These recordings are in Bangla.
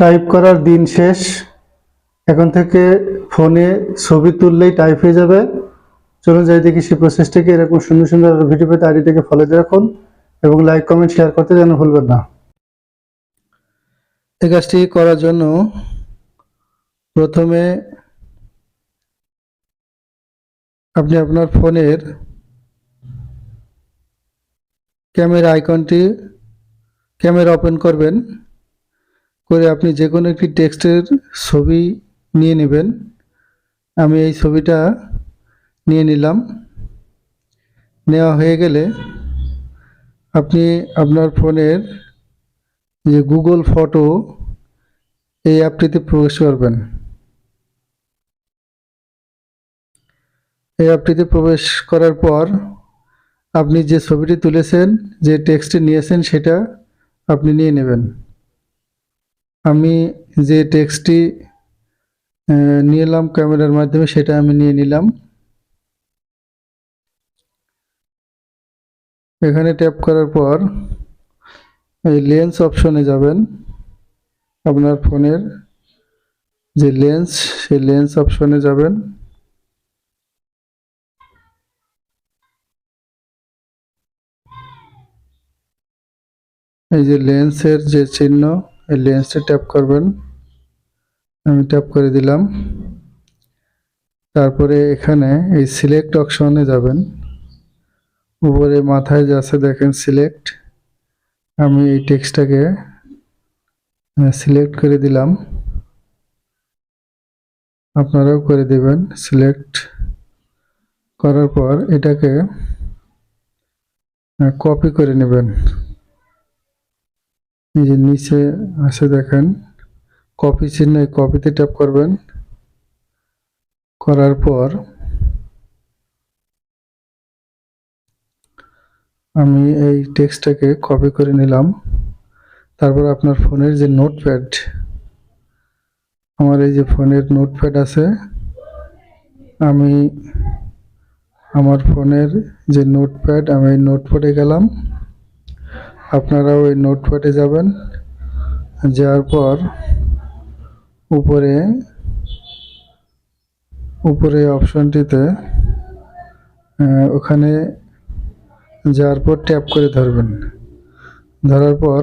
টাইপ করার দিন শেষ। এখন থেকে ফোনে ছবি তুললেই টাইপ হয়ে যাবে। চলুন যাই দেখি সেই প্রসেসটাকে এরকম সুন্দর সুন্দর ভিডিও পেতে আইডিটাকে ফলো দিয়ে রাখুন এবং লাইক কমেন্ট শেয়ার করতে যেন ভুলবেন না। এই কাজটি করার জন্য প্রথমে আপনি আপনার ফোনের ক্যামেরা আইকনটি ক্যামেরা ওপেন করবেন। করে আপনি যে কোনো একটি টেক্সটের ছবি নিয়ে নেবেন। আমি এই ছবিটা নিয়ে নিলাম। নেওয়া হয়ে গেলে আপনি আপনার ফোনের যে গুগল ফটো এই অ্যাপটিতে প্রবেশ করবেন। এই অ্যাপটিতে প্রবেশ করার পর আপনি যে ছবিটি তুলেছেন, যে টেক্সটটি নিয়েছেন, সেটা আপনি নিয়ে নেবেন। আমি যে টেক্সটটি নিয়ে এলাম ক্যামেরার মাধ্যমে, সেটা আমি নিয়ে নিলাম। এখানে ট্যাপ করার পর এই লেন্স অপশনে যাবেন। আপনার ফোনের যে লেন্স সেই লেন্স অপশনে যাবেন। এই যে লেন্সের যে চিহ্ন এই ট্যাপ করবেন। আমি ট্যাপ করে দিলাম। তারপরে এখানে এই সিলেক্ট অপশনে যাবেন। উপরে মাথায় যে আছে দেখেন সিলেক্ট আমি এই টেক্সটটাকে সিলেক্ট করে দিলাম। আপনারাও করে দেবেন সিলেক্ট করার পর এটাকে কপি করে নেবেন। যে নিচে আছে দেখেন, কপি চিহ্ন কপিতে ট্যাপ করবেন। করার পর আমি এই টেক্সটটাকে কপি করে নিলাম। তারপর আপনার ফোনের যে নোটপ্যাড আমার এই যে ফোনের নোটপ্যাড আছে, আমি আমার ফোনের যে নোটপ্যাড আমি নোটপ্যাডে গেলাম। আপনারাও এই নোটপ্যাডে যাবেন, যাওয়ার পর উপরে উপরে অপশনটিতে ওখানে যাওয়ার পর ট্যাপ করে ধরবেন। ধরার পর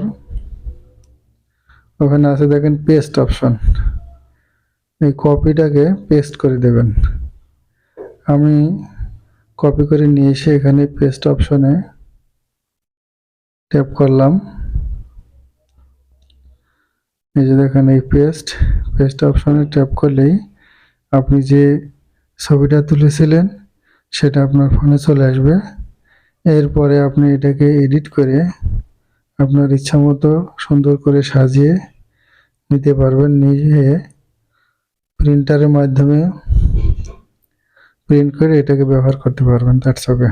ওখানে আছে দেখেন পেস্ট অপশন এই কপিটাকে পেস্ট করে দেবেন। আমি কপি করে নিয়ে এসে এখানে পেস্ট অপশনে ট্যাপ করলাম। এই যে দেখেন এই পেস্ট পেস্ট অপশনে ট্যাপ করলেই আপনি যে ছবিটা তুলেছিলেন, সেটা আপনার ফোনে চলে আসবে। এরপরে আপনি এটাকে এডিট করে আপনার ইচ্ছা মতো সুন্দর করে সাজিয়ে নিতে পারবেন। নিজে প্রিন্টারের মাধ্যমে প্রিন্ট করে এটাকে ব্যবহার করতে পারবেন। That's okay